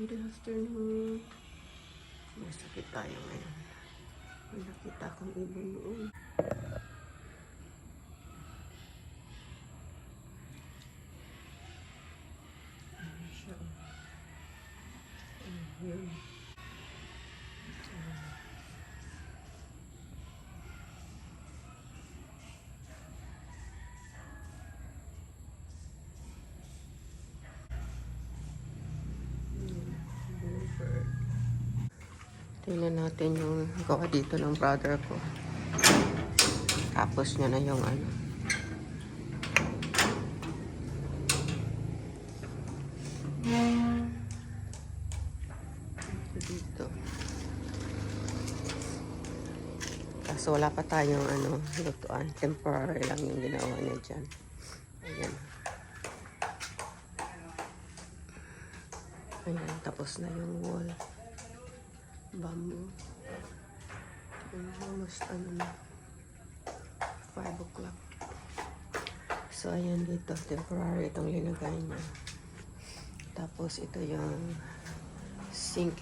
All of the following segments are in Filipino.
Good afternoon. Masakit tayo ngayon. May nakita akong ibon noon. Ano siya? Ayun. Tingnan natin yung gawa dito ng brother ko. Tapos niya na yung ano. Dito. Kaso wala pa tayong ano, lutuan. Temporary lang yung ginawa niya dyan. Ayan. Ayan, tapos na yung wall. Bamboo. Ayan, almost ano na. 5 o'clock. So, ayan dito. Temporary itong linagay niya. Tapos, ito yung sink.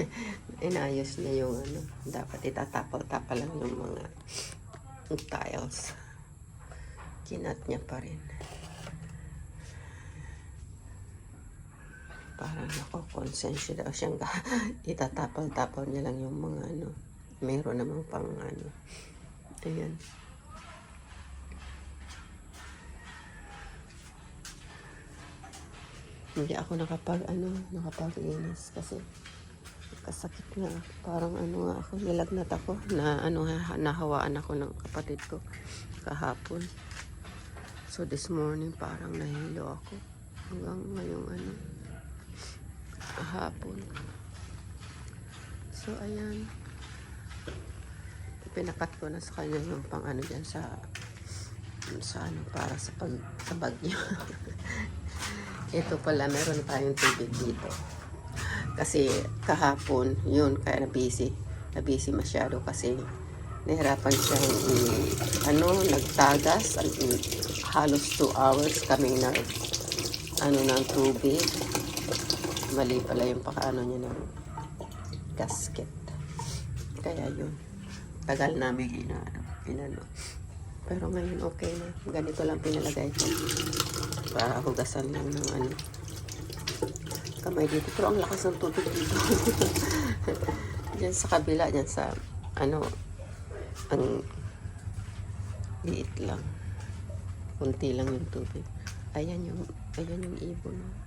Inayos niya yung ano. Dapat itatapal-tapal lang yung mga tiles. Kinat niya pa rin. Parang nakokonsensya daw siyang itatapal-tapal niya lang yung mga ano. Meron namang pang ano. Ayan. Hindi ako nakapag ano, nakapag-inis kasi kasakit nga. Parang ano nga ako, nilagnat ako na ano, ha- nahawaan ako ng kapatid ko kahapon. So this morning parang nahilo ako hanggang ngayong ano, hapon. So, ayan. Pinakat ko na sa kanya yung pang ano dyan sa sa ano, para sa pag sa bagyo. Ito pala, meron tayong tubig dito. Kasi kahapon, yun, kaya na-busy. Na-busy masyado kasi nahirapan siya i- ano, nagtagas. Al- halos 2 hours kami nag ano ng tubig mali pala yung pakaano niya ng gasket. Kaya yun. Tagal namin ina, inano. Pero ngayon okay na. Ganito lang pinalagay ko. Para hugasan lang ng ano. Kamay dito. Pero ang lakas ng tubig dito. diyan sa kabila, diyan sa ano, ang liit lang. Kunti lang yung tubig. Ayan yung, ayan yung ibon.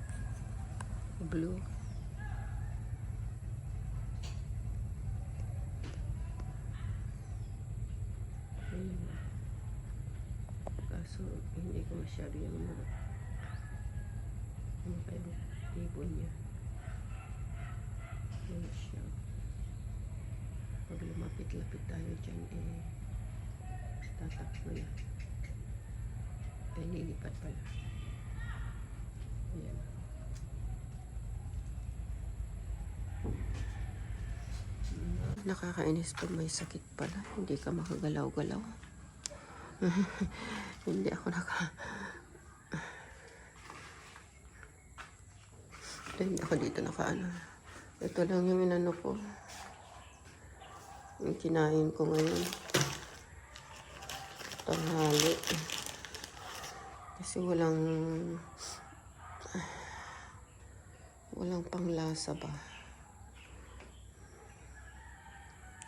Blue. Kaso, hindi ko masyado yung mga yung kay- ibon niya. Ayun siya. Pag lumapit-lapit tayo dyan, eh, tatakbo na. Eh, lilipat pala. Ayan. Nakakainis pag may sakit pala. Hindi ka makagalaw-galaw. Hindi ako naka... Hindi ako dito naka ano. Ito lang yung inano ko. Yung kinain ko ngayon. Tanghali. Kasi walang... Walang panglasa ba.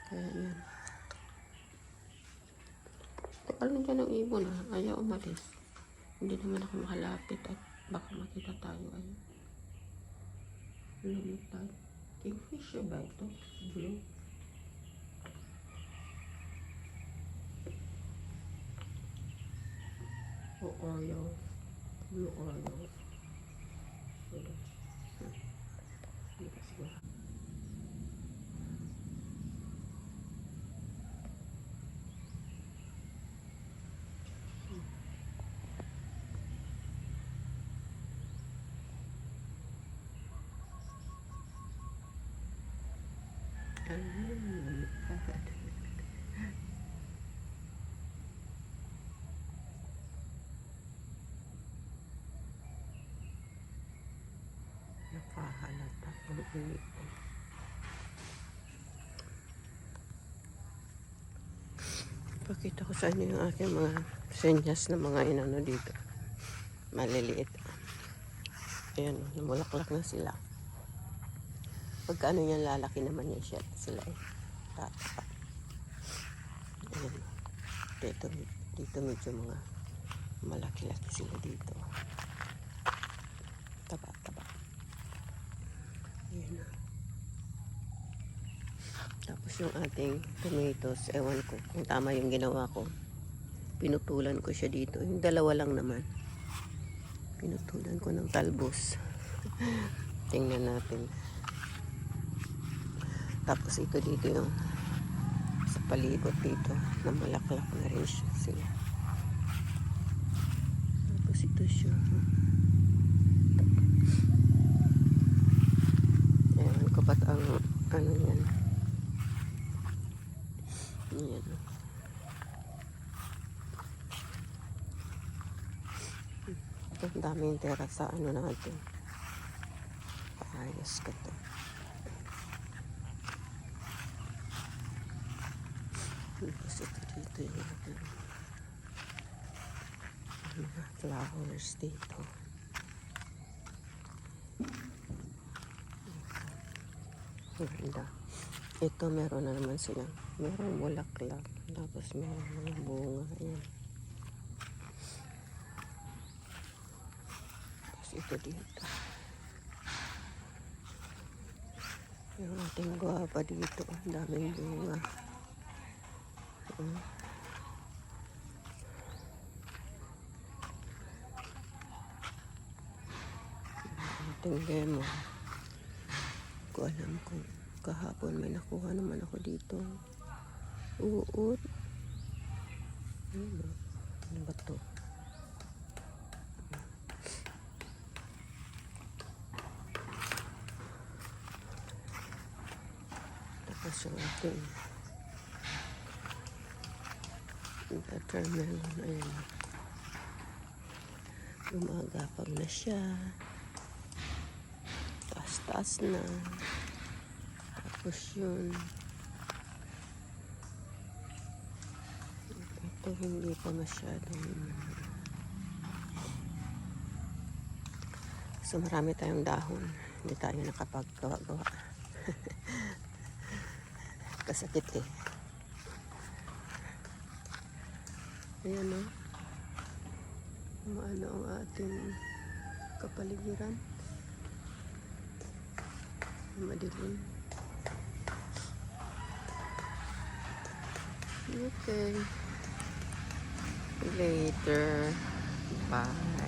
Kaya yan. Ano dyan ang ibon ha? Ayaw umalis. Hindi naman ako makalapit at baka makita tayo. Ayun. Lumipad. Kingfisher ba ito? Blue. O Oreo. Blue Oreo. Ito. Hmm. Hindi ka siguro. Nakahalata. init. Pakita ko sa inyo yung aking mga senyas na mga inano dito. Maliliit. Ayan, namulaklak na sila. Pagka ano yan, lalaki naman yan siya. Sila eh. Tatapak. Ayan. Dito, dito medyo mga malaki-laki sila dito. Taba-taba. Ayan na. Tapos yung ating tomatoes, ewan ko kung tama yung ginawa ko. Pinutulan ko siya dito. Yung dalawa lang naman. Pinutulan ko ng talbos. Tingnan natin. Tapos ito dito yung sa palibot dito na malaklak na rin siya sila. Tapos ito siya. Ewan ko ba't ang ano yan. Yan. Ang daming tera sa ano natin. Ayos ka to. Tapos ito dito mga flowers dito. Ganda. Ito meron na naman sila. Merong bulaklak. Tapos meron mga bunga. Ayan. Tapos ito dito. Yung ating guwapa dito. Ang daming bunga. Ayan. Yung ating lemon. Hindi ko alam kung kahapon may nakuha naman ako dito. Uut. Ano ba? Ano ba to? Tapos yung ating watermelon. Ayan. Gumagapang na siya. Taas-taas na. Tapos yun. Ito hindi pa masyadong So marami tayong dahon. Hindi tayo nakapaggawa-gawa. Kasakit eh. Ayan o. Maano ang ating kapaligiran. Madilim. Okay. Later. Bye.